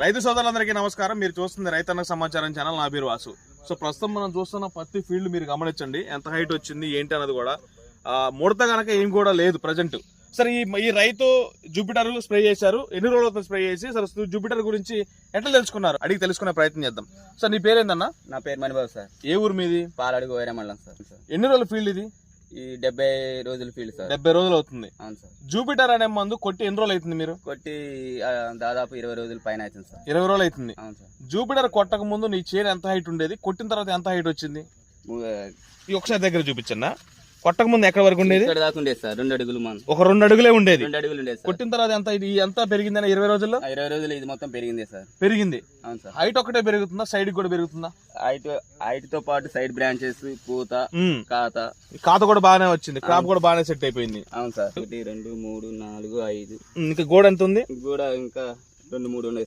రైతు సోదరులందరికీ నమస్కారం. మీరు చూస్తుంది రైతన్న సమాచారం ఛానల్ నా పేరు వాసు. సో ప్రస్తుతం మనం చూస్తున్న పత్తి ఫీల్డ్ మీరు గమనించండి. ఎంత హైట్ వచ్చింది ఏంటి అన్నది కూడా. ముడత గనక ఏం కూడా లేదు ప్రజెంట్ సరే ఈ ఈ రైతు జూపిటర్ స్ప్రే చేశారు. ఎన్ని రోజులు అవుతుంది స్ప్రే చేసి? సరే జూపిటర్ గురించి ఎట్లా తెలుసుకున్నారు? అడిగి తెలుసుకునే ప్రయత్నం చేద్దాం. సార్ నీ పేరేందన్నా? నా పేరు మణిబాబు సార్. ఏ ఊరు మీది? పాలడుగు వైరా మండలం సార్ సార్. ఎన్ని రోజుల ఫీల్డ్ ఇది? ఈ డెబ్బై రోజుల ఫీల్డ్ సార్. డెబ్బై రోజులు అవుతుంది. అవును సార్. జూపిటర్ అనే మందు కొట్టి ఎన్ని రోజులు అవుతుంది మీరు? కొట్టి ఆ, దాదాపు ఇరవై రోజుల పైన అవుతుంది సార్. ఇరవై రోజులు అవుతుంది. అవును సార్. జూపిటర్ కొట్టక ముందు నీ చేను ఎంత హైట్ ఉండేది? కొట్టిన తర్వాత ఎంత హైట్ వచ్చింది? ము- ఒకసారి దగ్గర చూపించన్నా. కొట్టక ముందు ఎక్కడ వరకు ఉండేది? ఇక్కడ దాకా ఉండేది సార్ రెండు అడుగులు మన ఒక రెండు అడుగులే ఉండేది. రెండు అడుగులు ఉండేది సార్. కొట్టిన తర్వాత ఎంత ఇది ఎంత పెరిగిందని ఇరవై రోజుల్లో? ఆ, ఇరవై రోజులు ఇది మొత్తం పెరిగింది సార్. పెరిగింది. అవును సార్. హైట్ ఒకటే పెరుగుతుందా? సైడ్ కూడా పెరుగుతుందా? హైట్ హైట్తో పాటు సైడ్ బ్రాంచెస్ పూత ఉమ్. కాత కాత కూడా బాగానే వచ్చింది. క్రాప్ కూడా బాగానే సెట్ అయిపోయింది. అవును సార్. ఒకటి రెండు మూడు నాలుగు ఐదు. ఉమ్, ఇంకా గోడ ఎంత ఉంది? కూడా ఇంకా రెండు మూడు ఉన్నాయి.